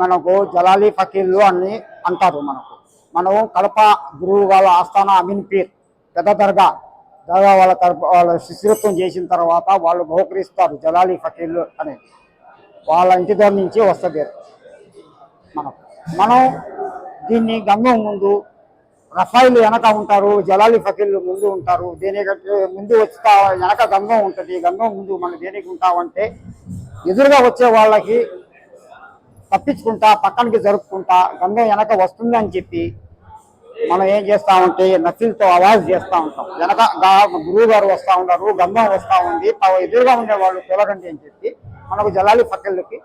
మనకు జలాలి ఫకీర్లు అని అంటారు మనకు. మనం కడప గురువు వాళ్ళ ఆస్థాన అమీన్ పీర్ పెద్ద దర్గా దర్గా వాళ్ళ తరపు వాళ్ళ శిశుత్వం చేసిన తర్వాత వాళ్ళు బహుకరిస్తారు జలాలి ఫకీర్లు అనేది వాళ్ళ ఇంటి దగ్గర నుంచి వస్తుంది. మనం మనం దీన్ని గంగం ముందు రఫాయిలు వెనక ఉంటారు జలాలి ఫకీర్లు ముందు ఉంటారు. దేనికంటే ముందు వస్తా వెనక గంగం ఉంటుంది. గంగం ముందు మనం దేనికి ఉంటామంటే ఎదురుగా వచ్చే వాళ్ళకి తప్పించుకుంటా పక్కనకి జరుపుకుంటా గంగ వెనక వస్తుంది అని చెప్పి మనం ఏం చేస్తామంటే నఫిల్తో అవాజ్ చేస్తూ ఉంటాం. వెనక గురువు గారు వస్తూ ఉన్నారు గంగం వస్తూ ఉంది ఎదురుగా ఉండేవాళ్ళు చూడకండి అని చెప్పి మనకు జలాలి పక్కలకి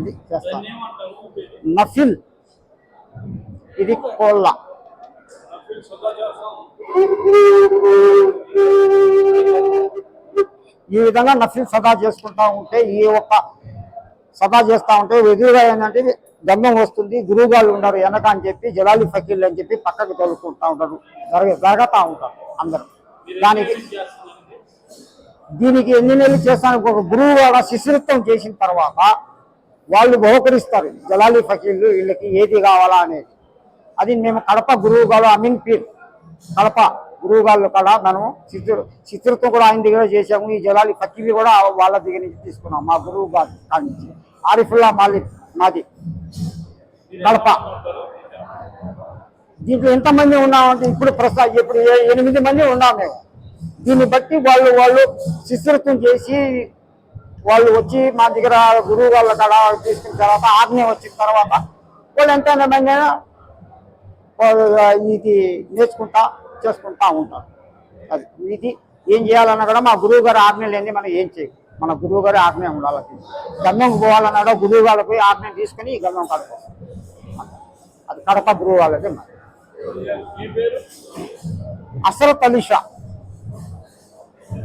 ఇది చేస్తాం. నఫిల్ ఇది కోళ్ళ. ఈ విధంగా నఫిల్ సదా చేసుకుంటా ఉంటే ఈ ఒక్క సదా చేస్తా ఉంటే ఎదురుగా ఏంటంటే గంధం వస్తుంది గురువు గారు ఉన్నారు వెనక అని చెప్పి జలాలి ఫకీర్లు అని చెప్పి పక్కకు తోలుకుంటా ఉంటారు జరగ జరగతా ఉంటారు అందరూ. దానికి దీనికి ఎన్ని నెలలు చేస్తాను ఒక గురువు వాళ్ళ శిశుత్వం చేసిన తర్వాత వాళ్ళు బహుకరిస్తారు జలాలి ఫకీర్లు వీళ్ళకి ఏది కావాలా అనేది. అది మేము కడప గురువు గారు అమీన్ పీర్ కడప గురువు గారు కూడా మనం చిత్ర చిత్రత్వం కూడా ఆయన దగ్గర చేసాము ఈ జలాలు పచ్చివి కూడా వాళ్ళ దగ్గర నుంచి తీసుకున్నాం. మా గురువు గారు కాడి నుంచి. ఆరిఫుల్లా మాలిక్ మాది. కడప. దీంట్లో ఎంతమంది ఉన్నామంటే ఇప్పుడు ప్రసా ఇప్పుడు ఏ- ఎనిమిది మంది ఉన్నాం మేము. దీన్ని బట్టి వాళ్ళు వాళ్ళు శిశుత్వం చేసి వాళ్ళు వచ్చి మా దగ్గర గురువు వాళ్ళ కాడ తీసుకున్న తర్వాత ఆజ్ఞ వచ్చిన తర్వాత వాళ్ళు ఎంత మంది వాళ్ళు ఇది నేర్చుకుంటా చేసుకుంటా ఉంటారు. అది ఇది ఏం చేయాలన్నా కూడా మా గురువు గారి ఆజ్ఞ లేని మనం ఏం చేయం. మన గురువు గారి ఆజ్ఞ ఉండాలి గమ్యం పోవాలన్నా కూడా గురువు గారు పోయి ఆజ్ఞ తీసుకుని ఈ గమ్యం కడప అది కడప గురువు వాళ్ళకి అసలు అసరత్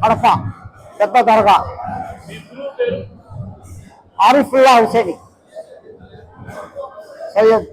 కడప. పెద్ద దర్గా. ఆరిఫుల్లా హుసేని సయ్యద్.